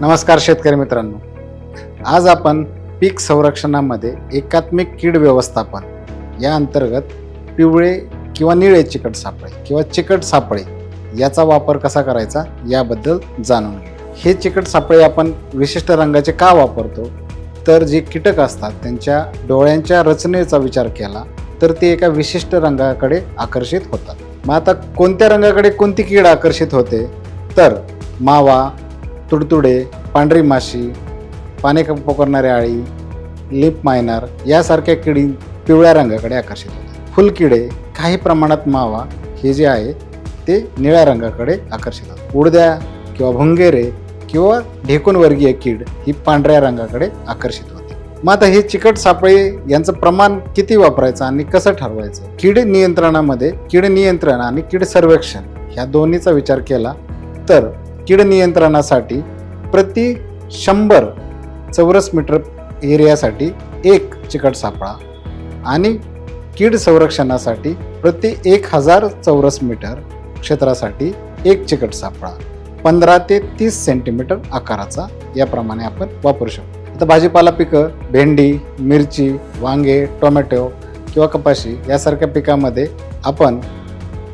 नमस्कार शेतकरी मित्रांनो. आज आपण पीक संरक्षणामध्ये एकात्मिक कीड व्यवस्थापन या अंतर्गत पिवळे किंवा निळे चिकट सापळे किंवा चिकट सापळे याचा वापर कसा करायचा याबद्दल जाणून घेऊ. हे चिकट सापळे आपण विशिष्ट रंगाचे का वापरतो? तर जे कीटक असतात त्यांच्या डोळ्यांच्या रचनेचा विचार केला तर ते एका विशिष्ट रंगाकडे आकर्षित होतात. मग आता कोणत्या रंगाकडे कोणती कीड आकर्षित होते? तर मावा तुडतुडे पांढरी माशी पाने पोकरणारे आळी लिप मायनर यासारख्या किडी पिवळ्या रंगाकडे आकर्षित होतात. फुलकिडे काही प्रमाणात मावा हे जे आहे ते निळ्या रंगाकडे आकर्षित होतात. उडद्या किंवा भुंगेरे किंवा ढेकूनवर्गीय कीड ही पांढऱ्या रंगाकडे आकर्षित होते. मग आता हे चिकट सापळे यांचं प्रमाण किती वापरायचं आणि कसं ठरवायचं? कीड नियंत्रणामध्ये कीड नियंत्रण आणि कीड सर्वेक्षण ह्या दोन्हीचा विचार केला तर कीड नियंत्रणासाठी प्रति शंभर चौरस मीटर एरियासाठी एक चिकट सापळा आणि कीड संरक्षणासाठी प्रति एक हजार चौरस मीटर क्षेत्रासाठी एक चिकट सापळा. पंधरा ते तीस सेंटीमीटर आकाराचा याप्रमाणे आपण वापरू शकतो. आता भाजीपाला पिकं भेंडी मिरची वांगे टोमॅटो किंवा कपाशी यासारख्या पिकामध्ये आपण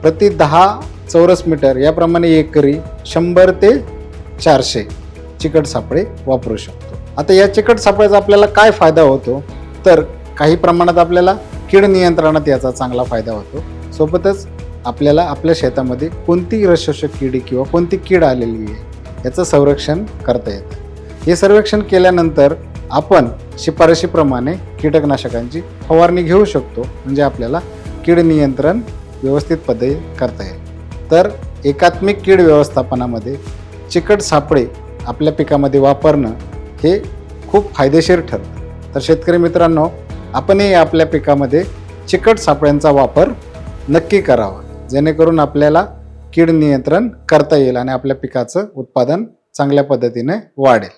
प्रति दहा चौरस मीटर याप्रमाणे एकरी शंभर ते चारशे चिकट सापळे वापरू शकतो. आता या चिकट सापळ्याचा आपल्याला काय फायदा होतो? तर काही प्रमाणात आपल्याला कीड नियंत्रणात याचा चांगला फायदा होतो. सोबतच आपल्याला आपल्या शेतामध्ये कोणती रसशोषक किडी किंवा कोणती कीड आलेली आहे याचं संरक्षण करता येतं. हे सर्वेक्षण केल्यानंतर आपण शिफारशीप्रमाणे कीटकनाशकांची फवारणी घेऊ शकतो. म्हणजे आपल्याला कीड नियंत्रण व्यवस्थित पद्धती करता येईल. तर एकात्मिक कीड व्यवस्थापनामध्ये चिकट सापळे आपल्या पिकामध्ये वापरणं हे खूप फायदेशीर ठरतं. तर शेतकरी मित्रांनो आपणही आपल्या पिकामध्ये चिकट सापळ्यांचा वापर नक्की करावा जेणेकरून आपल्याला कीड नियंत्रण करता येईल आणि आपल्या पिकाचं उत्पादन चांगल्या पद्धतीने वाढेल.